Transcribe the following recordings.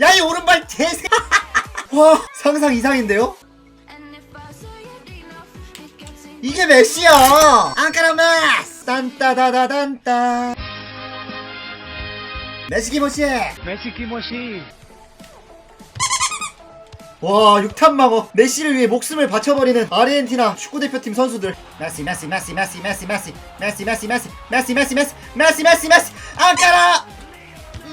야 이 오른발 개새 와 상상 이상인데요? 이게 메시야 안카라 메스 딴따다다단따 메시 기모시 메시 키모시 와 육탄마거 메시를 위해 목숨을 바쳐버리는 아르헨티나 축구대표팀 선수들 메시 메시 메시 메시 메시 메시 메시 메시 메시 메시 메시 메시 메시 메시 메시 안카라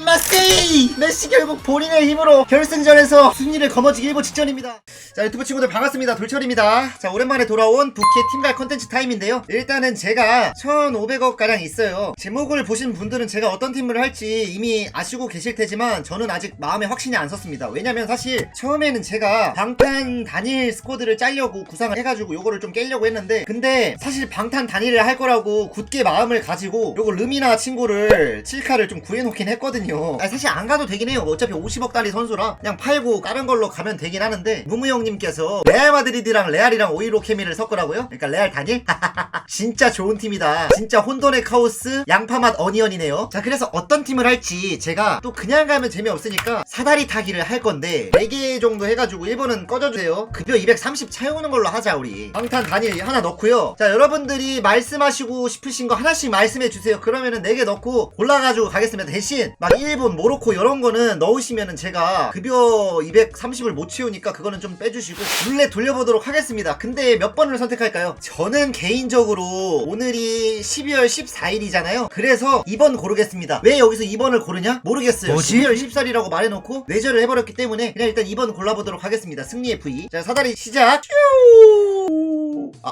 메시! 메시 결국 본인의 힘으로 결승전에서 승리를 거머쥐기 일보 직전입니다. 자 유튜브 친구들 반갑습니다. 돌철입니다. 자 오랜만에 돌아온 부캐 팀갈 컨텐츠 타임인데요. 일단은 제가 1,500억 가량 있어요. 제목을 보신 분들은 제가 어떤 팀을 할지 이미 아시고 계실 테지만 저는 아직 마음에 확신이 안 섰습니다. 왜냐면 사실 처음에는 제가 방탄 단일 스쿼드를 짜려고 구상을 해가지고 요거를 좀 깨려고 했는데 근데 사실 방탄 단일을 할 거라고 굳게 마음을 가지고 요거 르미나 친구를 7카를 좀 구해놓긴 했거든요. 아니, 사실 안 가도 되긴 해요. 어차피 50억 달리 선수라 그냥 팔고 다른 걸로 가면 되긴 하는데 무무 형님께서 레알 마드리드랑 레알이랑 오이로 케미를 섞으라고요? 그러니까 레알 단일? 진짜 좋은 팀이다. 진짜 혼돈의 카오스 양파맛 어니언이네요. 자 그래서 어떤 팀을 할지 제가 또 그냥 가면 재미없으니까 사다리 타기를 할 건데 4개 정도 해가지고 1번은 꺼져주세요. 급여 230 채우는 걸로 하자 우리. 방탄 단일 하나 넣고요. 자 여러분들이 말씀하시고 싶으신 거 하나씩 말씀해 주세요. 그러면은 4개 넣고 골라가지고 가겠습니다. 대신 막 일본, 모로코 이런 거는 넣으시면은 제가 급여 230을 못 채우니까 그거는 좀 빼주시고 룰렛 돌려보도록 하겠습니다. 근데 몇 번을 선택할까요? 저는 개인적으로 오늘이 12월 14일이잖아요. 그래서 2번 고르겠습니다. 왜 여기서 2번을 고르냐? 모르겠어요. 뭐지? 12월 14일이라고 말해놓고 외절을 해버렸기 때문에 그냥 일단 2번 골라보도록 하겠습니다. 승리 F2. 자 사다리 시작. 쭈! 아.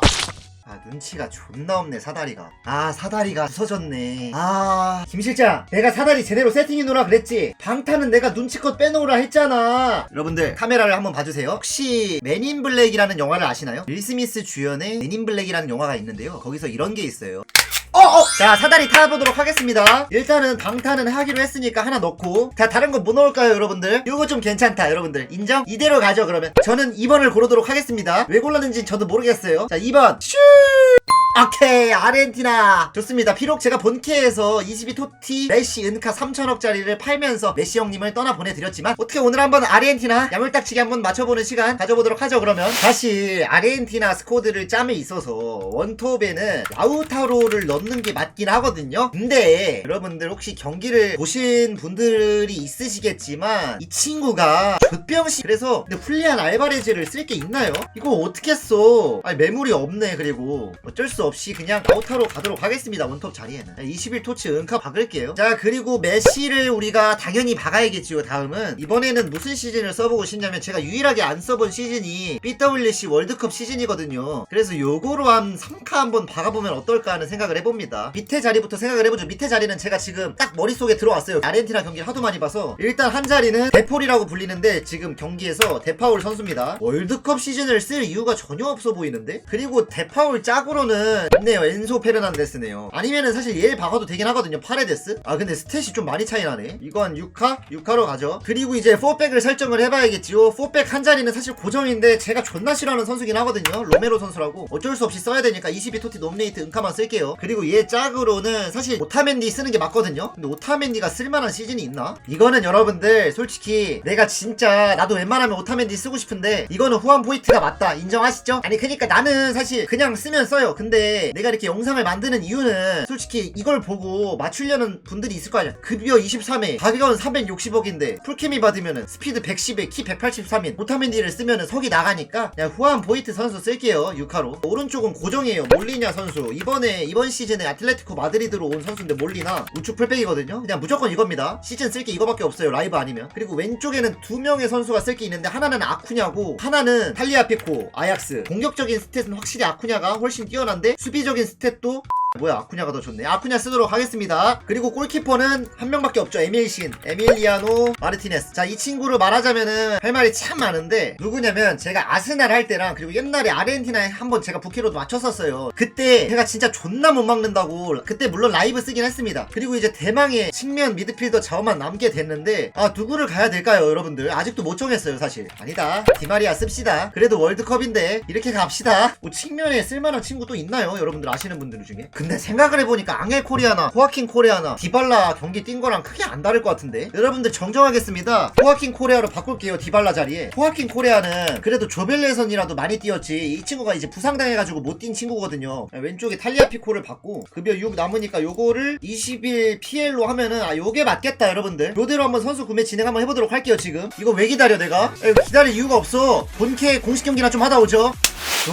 아 눈치가 존나 없네 사다리가. 아 사다리가 부서졌네. 아 김실장 내가 사다리 제대로 세팅해놓으라 그랬지? 방탄은 내가 눈치껏 빼놓으라 했잖아. 여러분들 카메라를 한번 봐주세요. 혹시 맨인 블랙이라는 영화를 아시나요? 윌 스미스 주연의 맨인 블랙이라는 영화가 있는데요. 거기서 이런 게 있어요. 어 어! 자 사다리 타보도록 하겠습니다. 일단은 방탄은 하기로 했으니까 하나 넣고. 자 다른 거 뭐 넣을까요 여러분들? 요거 좀 괜찮다 여러분들. 인정? 이대로 가죠 그러면. 저는 2번을 고르도록 하겠습니다. 왜 골랐는지 저도 모르겠어요. 자 2번. 슈 오케이 아르헨티나. 좋습니다. 비록 제가 본캐에서 22 토티 메시 은카 3천억짜리를 팔면서 메시 형님을 떠나 보내드렸지만 어떻게 오늘 한번 아르헨티나 야물딱지게 한번 맞춰보는 시간 가져보도록 하죠 그러면. 사실 아르헨티나 스쿼드를 짬에 있어서 원톱에는 라우타로를 넣는 게 맞긴 하거든요. 근데 여러분들 혹시 경기를 보신 분들이 있으시겠지만 이 친구가 좆병시 그래서 근데 훌리한 알바레즈를 쓸 게 있나요? 이거 어떻게 써? 아니 매물이 없네 그리고. 어쩔 수 없이 그냥 아우타로 가도록 하겠습니다. 원톱 자리에는. 21 토치 은카 박을게요. 자 그리고 메시를 우리가 당연히 박아야겠지요 다음은. 이번에는 무슨 시즌을 써보고 싶냐면 제가 유일하게 안 써본 시즌이 BWC 월드컵 시즌이거든요. 그래서 요거로 한 3카 한번 박아보면 어떨까 하는 생각을 해봅니다. 밑에 자리부터 생각을 해보죠. 밑에 자리는 제가 지금 딱 머릿속에 들어왔어요. 아르헨티나 경기를 하도 많이 봐서. 일단 한 자리는 데폴이라고 불리는데 지금 경기에서 데파울 선수입니다. 월드컵 시즌을 쓸 이유가 전혀 없어 보이는데? 그리고 데파울 짝으로는 있네요 엔소 페르난데스네요. 아니면은 사실 얘 박아도 되긴 하거든요 파레데스? 아 근데 스탯이 좀 많이 차이 나네. 이건 6카? 6카로 가죠. 그리고 이제 4백을 설정을 해봐야겠지요. 4백 한 자리는 사실 고정인데 제가 존나 싫어하는 선수긴 하거든요 로메로 선수라고. 어쩔 수 없이 써야 되니까 22 토티 노미네이트 은카만 쓸게요. 그리고 얘 짝으로는 사실 오타멘디 쓰는 게 맞거든요. 근데 오타멘디가 쓸만한 시즌이 있나? 이거는 여러분들 솔직히 내가 진짜 나도 웬만하면 오타멘디 쓰고 싶은데 이거는 후한 포인트가 맞다. 인정하시죠? 아니 그니까 나는 사실 그냥 쓰면 써요. 근데 내가 이렇게 영상을 만드는 이유는 솔직히 이걸 보고 맞추려는 분들이 있을 거 아니야. 급여 23회 가격은 360억인데 풀케미 받으면은 스피드 110에 키 183인 오타멘디를 쓰면은 석이 나가니까 그냥 후한 보이트 선수 쓸게요 6화로. 오른쪽은 고정이에요 몰리냐 선수. 이번에 이번 시즌에 아틀레티코 마드리드로 온 선수인데 몰리나 우측 풀백이거든요. 그냥 무조건 이겁니다. 시즌 쓸 게 이거밖에 없어요 라이브 아니면. 그리고 왼쪽에는 두 명의 선수가 쓸 게 있는데 하나는 아쿠냐고 하나는 탈리아피코 아약스. 공격적인 스탯은 확실히 아쿠냐가 훨씬 뛰어난데 수비적인 스탯도 뭐야 아쿠냐가 더 좋네. 아쿠냐 쓰도록 하겠습니다. 그리고 골키퍼는 한 명밖에 없죠 에밀신. 에밀리아노 마르티네스. 자 이 친구를 말하자면은 할 말이 참 많은데 누구냐면 제가 아스날 할 때랑 그리고 옛날에 아르헨티나에 한번 제가 부캐로도 맞췄었어요. 그때 제가 진짜 존나 못 막는다고 그때 물론 라이브 쓰긴 했습니다. 그리고 이제 대망의 측면 미드필더 자원만 남게 됐는데 아 누구를 가야 될까요 여러분들? 아직도 못 정했어요 사실. 아니다. 디마리아 씁시다. 그래도 월드컵인데 이렇게 갑시다. 뭐 측면에 쓸만한 친구 또 있나요 여러분들 아시는 분들 중에? 근데 생각을 해보니까 앙헬 코리아나 호아킨 코리아나 디발라 경기 뛴 거랑 크게 안 다를 것 같은데? 여러분들 정정하겠습니다. 호아킨 코리아로 바꿀게요 디발라 자리에. 호아킨 코리아는 그래도 조벨레선이라도 많이 뛰었지 이 친구가 이제 부상당해가지고 못 뛴 친구거든요. 왼쪽에 탈리아 피코를 받고 급여 6 남으니까 요거를 20일 PL로 하면은 아 요게 맞겠다 여러분들. 요대로 한번 선수 구매 진행 한번 해보도록 할게요 지금. 이거 왜 기다려 내가? 에이, 기다릴 이유가 없어. 본캐 공식 경기나 좀 하다 오죠.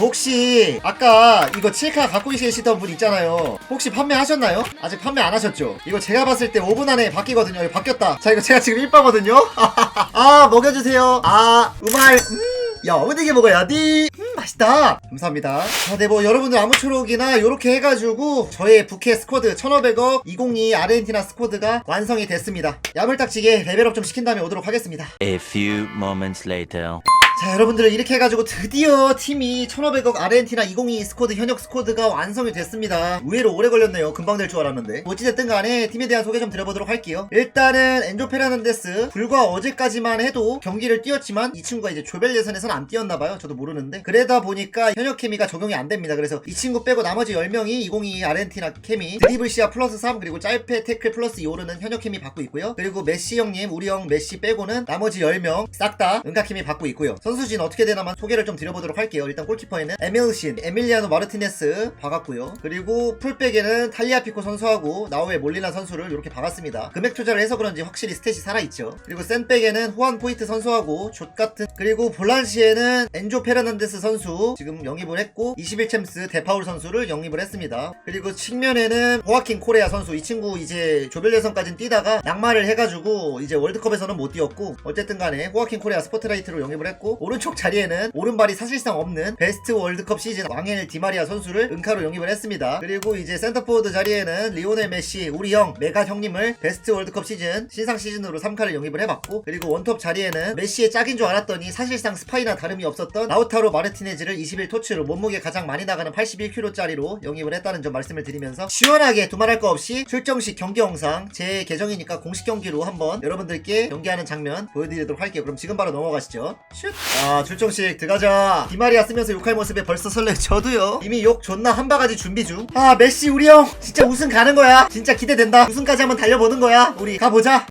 혹시 아까 이거 7카 갖고 계시던 분 있잖아요 혹시 판매하셨나요? 아직 판매 안 하셨죠? 이거 제가 봤을 때 5분 안에 바뀌거든요. 이거 바뀌었다. 자 이거 제가 지금 1바거든요? 아 먹여주세요. 아 우말 음. 야 어디게 먹어야지 음 맛있다. 감사합니다. 자네 뭐 여러분들 아무쪼록이나 요렇게 해가지고 저의 부캐 스쿼드 1500억 2022 아르헨티나 스쿼드가 완성이 됐습니다. 야물딱지게 레벨업 좀 시킨 다음에 오도록 하겠습니다. A few moments later. 자 여러분들 이렇게 해가지고 드디어 팀이 1500억 아르헨티나 2022 스쿼드 현역 스쿼드가 완성이 됐습니다. 의외로 오래 걸렸네요. 금방 될 줄 알았는데. 어찌됐든 간에 팀에 대한 소개 좀 드려보도록 할게요. 일단은 엔조 페르난데스. 불과 어제까지만 해도 경기를 뛰었지만 이 친구가 이제 조별 예선에서는 안 뛰었나봐요. 저도 모르는데. 그러다 보니까 현역 케미가 적용이 안 됩니다. 그래서 이 친구 빼고 나머지 10명이 2022 아르헨티나 케미 드리블 시야 플러스 3 그리고 짧게 태클 플러스 2 오르는 현역 케미 받고 있고요. 그리고 메시 형님 우리 형 메시 빼고는 나머지 10명 싹 다 은카 케미 받고 있고요 선수진 어떻게 되나만 소개를 좀 드려보도록 할게요. 일단 골키퍼에는 에밀신 에밀리아노 마르티네스 박았고요. 그리고 풀백에는 탈리아피코 선수하고 나우에 몰리나 선수를 이렇게 박았습니다. 금액 투자를 해서 그런지 확실히 스탯이 살아있죠. 그리고 센백에는 호안 포이트 선수하고 족 같은 그리고 볼란시에는 엔조 페르난데스 선수 지금 영입을 했고 21챔스 데파울 선수를 영입을 했습니다. 그리고 측면에는 호아킨 코레아 선수 이 친구 이제 조별 예선까지는 뛰다가 낙마를 해가지고 이제 월드컵에서는 못 뛰었고 어쨌든 간에 호아킨 코레아 스포트라이트로 영입을 했고 오른쪽 자리에는 오른발이 사실상 없는 베스트 월드컵 시즌 왕엘 디마리아 선수를 은카로 영입을 했습니다. 그리고 이제 센터포워드 자리에는 리오넬 메시 우리 형 메가 형님을 베스트 월드컵 시즌 신상 시즌으로 3카를 영입을 해봤고 그리고 원톱 자리에는 메시의 짝인 줄 알았더니 사실상 스파이나 다름이 없었던 라우타로 마르티네즈를 21 토치로 몸무게 가장 많이 나가는 81kg짜리로 영입을 했다는 점 말씀을 드리면서 시원하게 두말할 거 없이 출정식 경기 영상 제 계정이니까 공식 경기로 한번 여러분들께 경기하는 장면 보여드리도록 할게요. 그럼 지금 바로 넘어가시죠. 슛! 아 출정식 들어가자. 디마리아 쓰면서 욕할 모습에 벌써 설레. 저도요. 이미 욕 존나 한 바가지 준비 중 아 메시 우리 형. 진짜 우승 가는 거야. 진짜 기대된다. 우승까지 한번 달려보는 거야. 우리 가보자.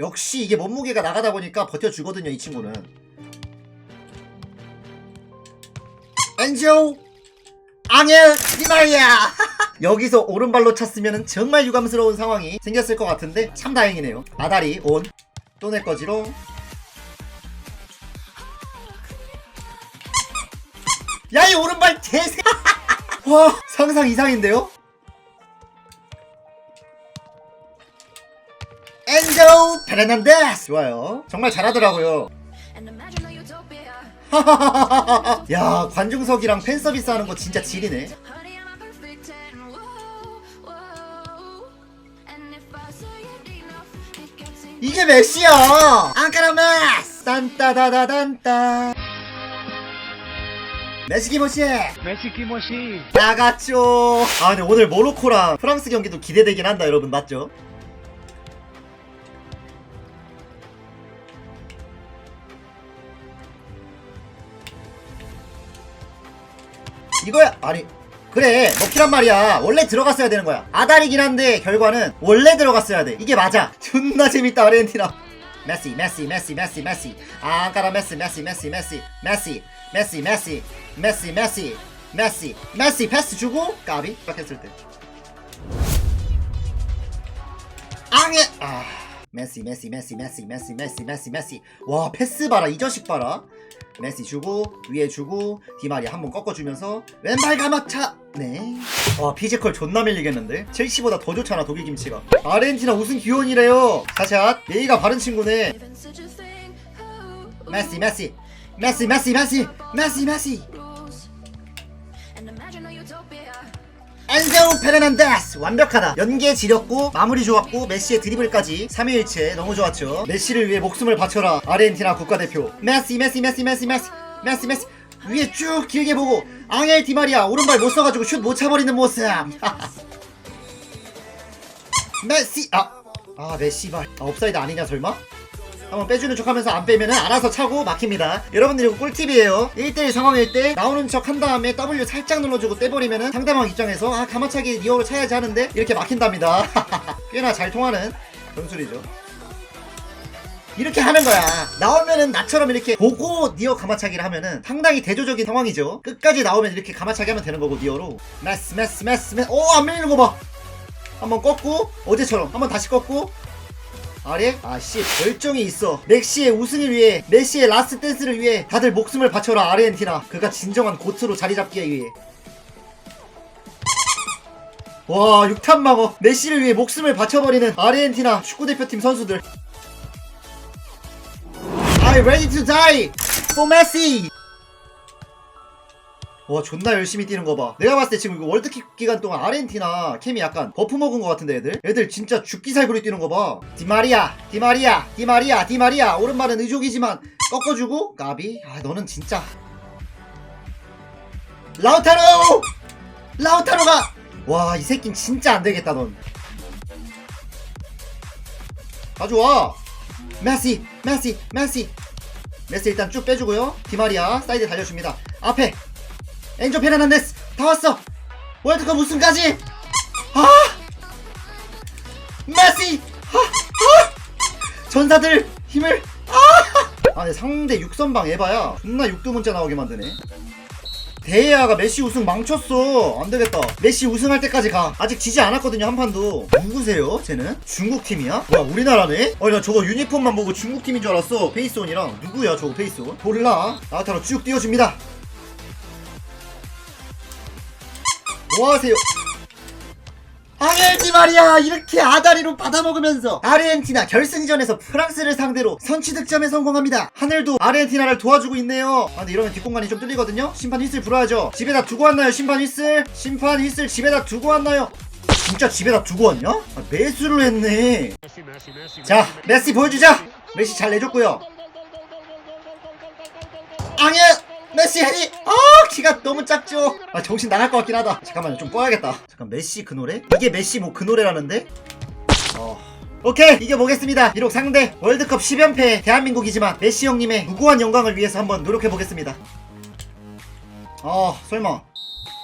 역시 이게 몸무게가 나가다 보니까 버텨주거든요 이 친구는. 엔조 앙엘 디마리아. 여기서 오른발로 찼으면 정말 유감스러운 상황이 생겼을 것 같은데 참 다행이네요. 아다리 온. 또 내 거지로 야 이 오른발 개새 와 상상 이상인데요 엔조 페르난데스 좋아요 정말 잘하더라고요. 야 관중석이랑 팬 서비스 하는 거 진짜 지리네. 이게 메시야 안카라 메스 딴따다다단따 메시 기모시 메시 키모시 나갔죠? 아 근데 오늘 모로코랑 프랑스 경기도 기대되긴 한다 여러분 맞죠? 이거야! 아니 그래 먹히란 말이야. 원래 들어갔어야 되는 거야. 아다리긴 한데 결과는 원래 들어갔어야 돼. 이게 맞아. 존나 재밌다 아르헨티나. 메시 메시 메시 메시 메시. 아까라 메시 메시 메시 메시 메시 메시 메시 메시 메시 메시 메시 패스 주고 까비 시작했을 때 앙에 아 메시 메시 메시 메시 메시 메시 메시 메시 와 패스 봐라 이 자식 봐라 메시 주고 위에 주고 디마리아 한번 꺾어주면서 왼발 가마차 네 와 피지컬 존나 밀리겠는데 첼시보다 더 좋잖아 독일 김치가 아르헨티나 우승 기원이래요 자샷 예의가 바른 친구네 메시 메시 메시 메시 메시 메시 메시. 엔젤 페르난데스 완벽하다. 연계 지렸고 마무리 좋았고 메시의 드리블까지 3위일체 너무 좋았죠. 메시를 위해 목숨을 바쳐라. 아르헨티나 국가대표. 메시 메시 메시 메시 메시 메시 메시. 위에 쭉 길게 보고 앙헬 디마리아 오른발 못 써가지고 슛 못 차버리는 모습. 메시 아, 아 메시발 아, 업사이드 아니냐 설마? 한번 빼주는 척 하면서 안 빼면은 알아서 차고 막힙니다. 여러분들 이거 꿀팁이에요. 1대1 상황일 때 나오는 척 한 다음에 W 살짝 눌러주고 떼버리면은 상대방 입장에서 아 가마차기 리어로 차야지 하는데 이렇게 막힌답니다. 꽤나 잘 통하는 전술이죠. 이렇게 하는 거야. 나오면은 나처럼 이렇게 보고 니어 가마차기를 하면은 상당히 대조적인 상황이죠. 끝까지 나오면 이렇게 가마차기 하면 되는 거고 니어로. 메스 메스 메스 메스. 오안 밀리는 거 봐. 한번 꺾고 어제처럼 한번 다시 꺾고 아래? 아씨 결정이 있어. 맥시의 우승을 위해 메시의 라스트 댄스를 위해 다들 목숨을 바쳐라 아르헨티나. 그가 진정한 고트로 자리 잡기 위해. 와 육탄망어 메시를 위해 목숨을 바쳐버리는 아르헨티나 축구대표팀 선수들. I ready to die for Messi 와 존나 열심히 뛰는 거 봐. 내가 봤을 때 지금 이거 월드컵 기간 동안 아르헨티나 캠이 약간 버프 먹은 거 같은데 애들? 애들 진짜 죽기 살구리 뛰는 거 봐. 디마리아, 디마리아, 디마리아, 디마리아. 오른발은 의족이지만 꺾어주고 까비. 아 너는 진짜. 라우타로! 라우타로가! 와 이 새끼는 진짜 안 되겠다 넌. 가져와. 메시, 메시, 메시. 메시 일단 쭉 빼주고요. 디마리아 사이드 달려줍니다. 앞에 엔조 페르난데스 다 왔어. 월드컵 우승까지. 아! 메시! 아, 아! 전사들 힘을. 아! 아 근데 상대 육선방 에바야. 존나 육두 문자 나오게 만드네. 데이아가 메시 우승 망쳤어. 안되겠다. 메시 우승할 때까지 가. 아직 지지 않았거든요 한 판도. 누구세요 쟤는? 중국팀이야? 와 우리나라네? 아니 나 저거 유니폼만 보고 중국팀인 줄 알았어. 페이스온이랑. 누구야 저거 페이스온? 몰라. 나타로 쭉 띄워줍니다 뭐하세요? 아르헨티 말이야. 이렇게 아다리로 받아먹으면서 아르헨티나 결승전에서 프랑스를 상대로 선취 득점에 성공합니다. 하늘도 아르헨티나를 도와주고 있네요. 아 근데 이러면 뒷공간이 좀 뚫리거든요? 심판 휘슬 불어야죠. 집에다 두고 왔나요 심판 휘슬? 심판 휘슬 집에다 두고 왔나요? 진짜 집에다 두고 왔냐? 아, 매수를 했네. 자 메시 보여주자. 메시 잘 내줬고요. 앙해 메시 헤디 아 키가 너무 작죠? 아 정신 나갈 것 같긴 하다. 잠깐만요 좀 꺼야겠다. 잠깐 메시 그 노래? 이게 메시 뭐 그 노래라는데? 어. 오케이 이겨보겠습니다. 비록 상대 월드컵 10연패 대한민국이지만 메시 형님의 무고한 영광을 위해서 한번 노력해보겠습니다. 어 설마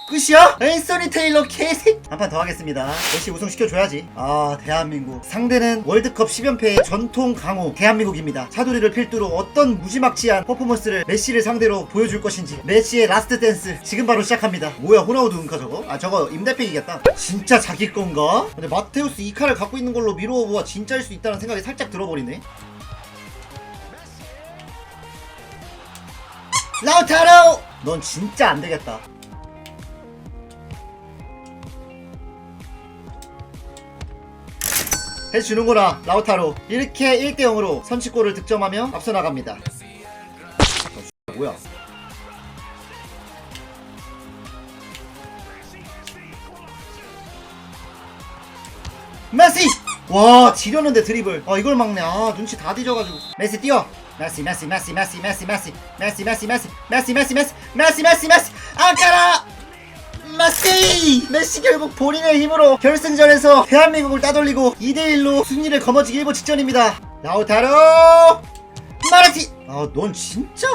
끝이야? 앤서니 테일러 개새끼 한 판 더 하겠습니다 메시 우승 시켜줘야지 아 대한민국 상대는 월드컵 10연패의 전통 강호 대한민국입니다 차두리를 필두로 어떤 무지막지한 퍼포먼스를 메시를 상대로 보여줄 것인지 메시의 라스트 댄스 지금 바로 시작합니다 뭐야 호나우드 은카 저거? 아 저거 임대팩이겠다 진짜 자기 건가? 근데 마테우스 이 칼을 갖고 있는 걸로 미로오브가 진짜일 수 있다는 생각이 살짝 들어버리네 라우타로! 넌 진짜 안 되겠다. 해주는구나 라우타로 이렇게 1대0으로 선취골을 득점하며 앞서 나갑니다 어, 뭐야 메시 와 지렸는데 드리블 아 이걸 막네 아 눈치 다 뒤져가지고 메시 뛰어 메시 메시 메시 메시 메시 메시 메시 메시 메시 메시 메시 메시 메시 메시 메시 아까라 메시! 메시 결국 본인의 힘으로 결승전에서 대한민국을 따돌리고 2대1로 승리를 거머쥐기 일보 직전입니다. 라우타로! 마라티! 아, 넌 진짜?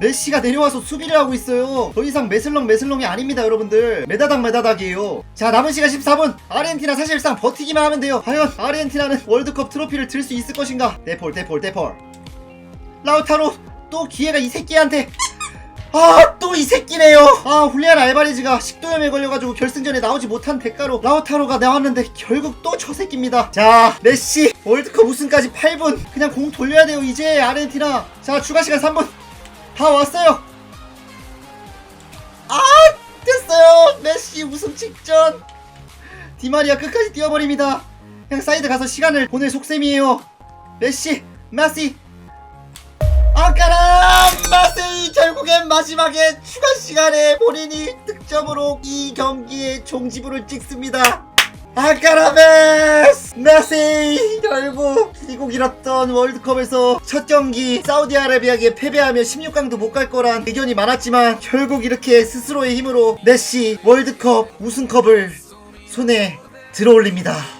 메시가 내려와서 수비를 하고 있어요. 더 이상 메슬렁 메슬렁이 아닙니다, 여러분들. 메다닥 메다닥이에요. 자, 남은 시간 14분. 아르헨티나 사실상 버티기만 하면 돼요. 과연 아르헨티나는 월드컵 트로피를 들 수 있을 것인가? 데폴, 데폴, 데폴. 라우타로! 또 기회가 이 새끼한테 아 또 이 새끼네요. 아 훌리안 알바레즈가 식도염에 걸려가지고 결승전에 나오지 못한 대가로 라우타로가 나왔는데 결국 또 저 새끼입니다. 자 메시 월드컵 우승까지 8분. 그냥 공 돌려야 돼요 이제 아르헨티나. 자 추가 시간 3분. 다 왔어요. 아 됐어요. 메시 우승 직전. 디마리아 끝까지 뛰어버립니다. 그냥 사이드 가서 시간을 보낼 속셈이에요. 메시 메시 아까라 마세이 결국엔 마지막에 추가 시간에 본인이 득점으로 이 경기의 종지부를 찍습니다. 아까라베스 마세이 결국 미국 잃었던 월드컵에서 첫 경기 사우디아라비아에게 패배하며 16강도 못 갈 거란 의견이 많았지만 결국 이렇게 스스로의 힘으로 메시 월드컵 우승컵을 손에 들어올립니다.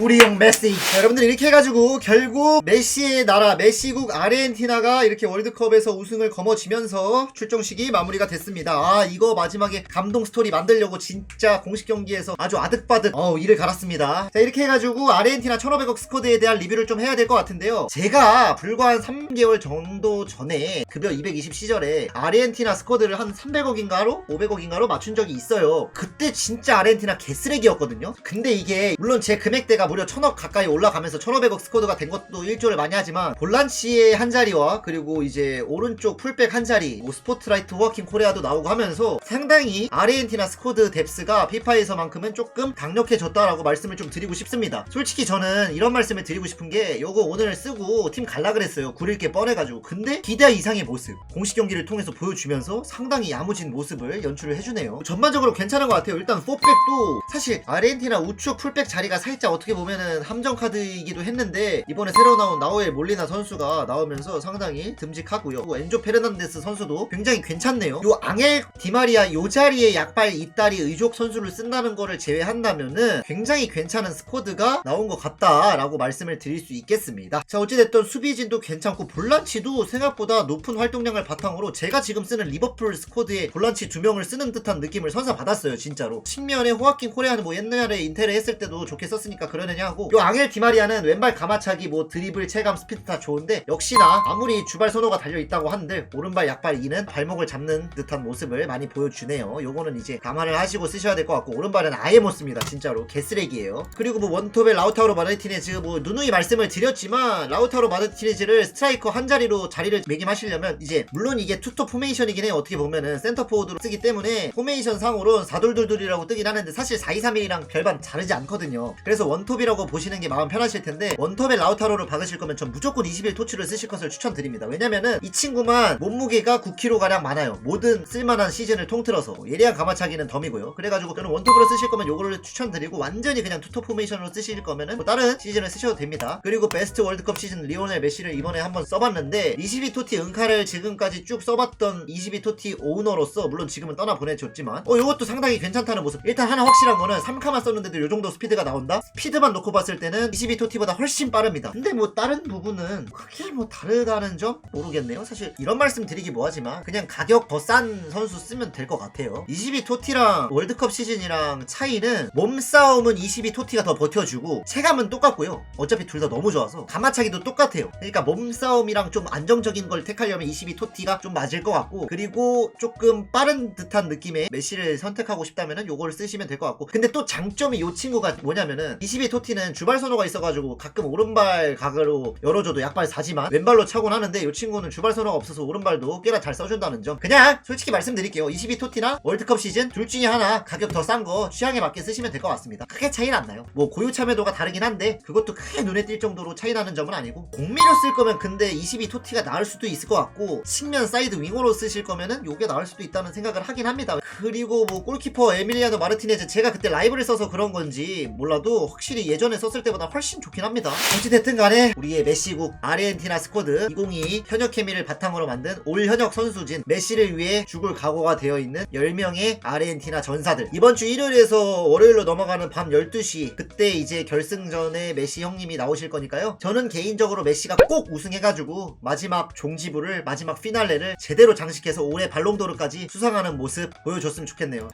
우리 형 메시. 자, 여러분들 이렇게 해가지고 결국 메시의 나라 메시국 아르헨티나가 이렇게 월드컵에서 우승을 거머쥐면서 출정식이 마무리가 됐습니다. 아 이거 마지막에 감동 스토리 만들려고 진짜 공식 경기에서 아주 아득바득 어 이를 갈았습니다. 자 이렇게 해가지고 아르헨티나 1500억 스쿼드에 대한 리뷰를 좀 해야 될 것 같은데요. 제가 불과 한 3개월 정도 전에 급여 220 시절에 아르헨티나 스쿼드를 한 300억인가로 500억인가로 맞춘 적이 있어요. 그때 진짜 아르헨티나 개쓰레기였거든요. 근데 이게 물론 제 금액대가 무려 1000억 가까이 올라가면서 1500억 스쿼드가 된 것도 일조를 많이 하지만 볼란치의 한 자리와 그리고 이제 오른쪽 풀백 한 자리 뭐 스포트라이트 워킹 코리아도 나오고 하면서 상당히 아르헨티나 스쿼드 뎁스가 피파에서만큼은 조금 강력해졌다라고 말씀을 좀 드리고 싶습니다. 솔직히 저는 이런 말씀을 드리고 싶은 게 요거 오늘 쓰고 팀 갈라 그랬어요. 구릴 게 뻔해가지고 근데 기대 이상의 모습 공식 경기를 통해서 보여주면서 상당히 야무진 모습을 연출을 해주네요. 전반적으로 괜찮은 것 같아요. 일단 4백도 사실 아르헨티나 우측 풀백 자리가 살짝 어떻게 보면 은 함정 카드이기도 했는데 이번에 새로 나온 나우엘 몰리나 선수가 나오면서 상당히 듬직하고요. 엔조 페르난데스 선수도 굉장히 괜찮네요. 요 앙헬 디마리아 요 자리에 약발 이따리 의족 선수를 쓴다는 거를 제외한다면은 굉장히 괜찮은 스쿼드가 나온 것 같다라고 말씀을 드릴 수 있겠습니다. 자 어찌됐든 수비진도 괜찮고 볼란치도 생각보다 높은 활동량을 바탕으로 제가 지금 쓰는 리버풀 스쿼드에 볼란치 두 명을 쓰는 듯한 느낌을 선사 받았어요 진짜로. 측면에 호아킨 코레아는 뭐 옛날에 인테를 했을 때도 좋게 썼으니까 그 러느냐 하고 요 앙헬 디마리아는 왼발 가마차기 뭐 드리블 체감 스피드 다 좋은데 역시나 아무리 주발 선호가 달려있다고 한들 오른발 약발 2는 발목을 잡는 듯한 모습을 많이 보여주네요. 요거는 이제 감안을 하시고 쓰셔야 될 것 같고 오른발은 아예 못 씁니다. 진짜로 개쓰레기예요. 그리고 뭐 원톱의 라우타로 마르티네즈 뭐 누누이 말씀을 드렸지만 라우타로 마르티네즈를 스트라이커 한 자리로 자리를 매김하시려면 이제 물론 이게 투톱 포메이션이긴 해요. 어떻게 보면은 센터 포워드로 쓰기 때문에 포메이션 상으로는 4둘둘둘이라고 뜨긴 하는데 사실 4-2-3-1이랑 별반 다르지 않거든요. 그래서 원톱 이라고 보시는 게 마음 편하실 텐데 원톱의 라우타로를 박으실 거면 전 무조건 21 토치를 쓰실 것을 추천드립니다. 왜냐면은 이 친구만 몸무게가 9kg 가량 많아요. 모든 쓸만한 시즌을 통틀어서 예리한 가마차기는 덤이고요. 그래가지고 저는 원톱으로 쓰실 거면 요거를 추천드리고 완전히 그냥 투톱 포메이션으로 쓰실 거면은 뭐 다른 시즌을 쓰셔도 됩니다. 그리고 베스트 월드컵 시즌 리오넬 메시를 이번에 한번 써봤는데 22 토티 은카를 지금까지 쭉 써봤던 22 토티 오너로서 물론 지금은 떠나 보내줬지만 어 요것도 상당히 괜찮다는 모습. 일단 하나 확실한 거는 3카만 썼는데도 요 정도 스피드가 나온다. 스피드 만 놓고 봤을 때는 22 토티보다 훨씬 빠릅니다. 근데 뭐 다른 부분은 크게 뭐 다르다는 점 모르겠네요. 사실 이런 말씀 드리기 뭐하지만 그냥 가격 더 싼 선수 쓰면 될 것 같아요. 22 토티랑 월드컵 시즌이랑 차이는 몸싸움은 22 토티가 더 버텨주고 체감은 똑같고요. 어차피 둘 다 너무 좋아서 가마차기도 똑같아요. 그러니까 몸싸움이랑 좀 안정적인 걸 택하려면 22 토티가 좀 맞을 것 같고 그리고 조금 빠른 듯한 느낌의 메시를 선택하고 싶다면은 요걸 쓰시면 될 것 같고 근데 또 장점이 요 친구가 뭐냐면은 22 토티는 주발 선호가 있어가지고 가끔 오른발 각으로 열어줘도 약발 사지만 왼발로 차곤 하는데 요 친구는 주발 선호가 없어서 오른발도 꽤나 잘 써준다는 점. 그냥 솔직히 말씀드릴게요. 22 토티나 월드컵 시즌 둘 중에 하나 가격 더 싼 거 취향에 맞게 쓰시면 될 것 같습니다. 크게 차이는 안 나요. 뭐 고유 참여도가 다르긴 한데 그것도 크게 눈에 띌 정도로 차이 나는 점은 아니고 공미로 쓸 거면 근데 22 토티가 나을 수도 있을 것 같고 측면 사이드 윙어로 쓰실 거면은 요게 나을 수도 있다는 생각을 하긴 합니다. 그리고 뭐 골키퍼 에밀리아노 마르티네즈 제가 그때 라이브를 써서 그런 건지 몰라도 확실히 예전에 썼을 때보다 훨씬 좋긴 합니다. 어찌됐든 간에 우리의 메시국 아르헨티나 스쿼드 2022 현역 케미를 바탕으로 만든 올 현역 선수진 메시를 위해 죽을 각오가 되어 있는 10명의 아르헨티나 전사들. 이번 주 일요일에서 월요일로 넘어가는 밤 12시 그때 이제 결승전에 메시 형님이 나오실 거니까요. 저는 개인적으로 메시가 꼭 우승해가지고 마지막 종지부를 마지막 피날레를 제대로 장식해서 올해 발롱도르까지 수상하는 모습 보여줬으면 좋겠네요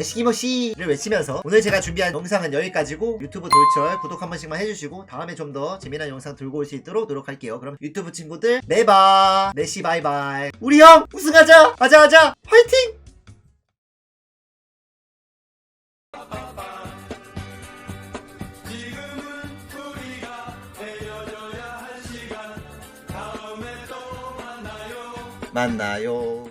시기머시를 외치면서 오늘 제가 준비한 영상은 여기까지고 유튜브 돌철 구독 한 번씩만 해주시고 다음에 좀 더 재미난 영상 들고 올 수 있도록 노력할게요. 그럼 유튜브 친구들 네바 네시 바이바이. 우리 형 우승하자! 가자 가자! 화이팅! 만나요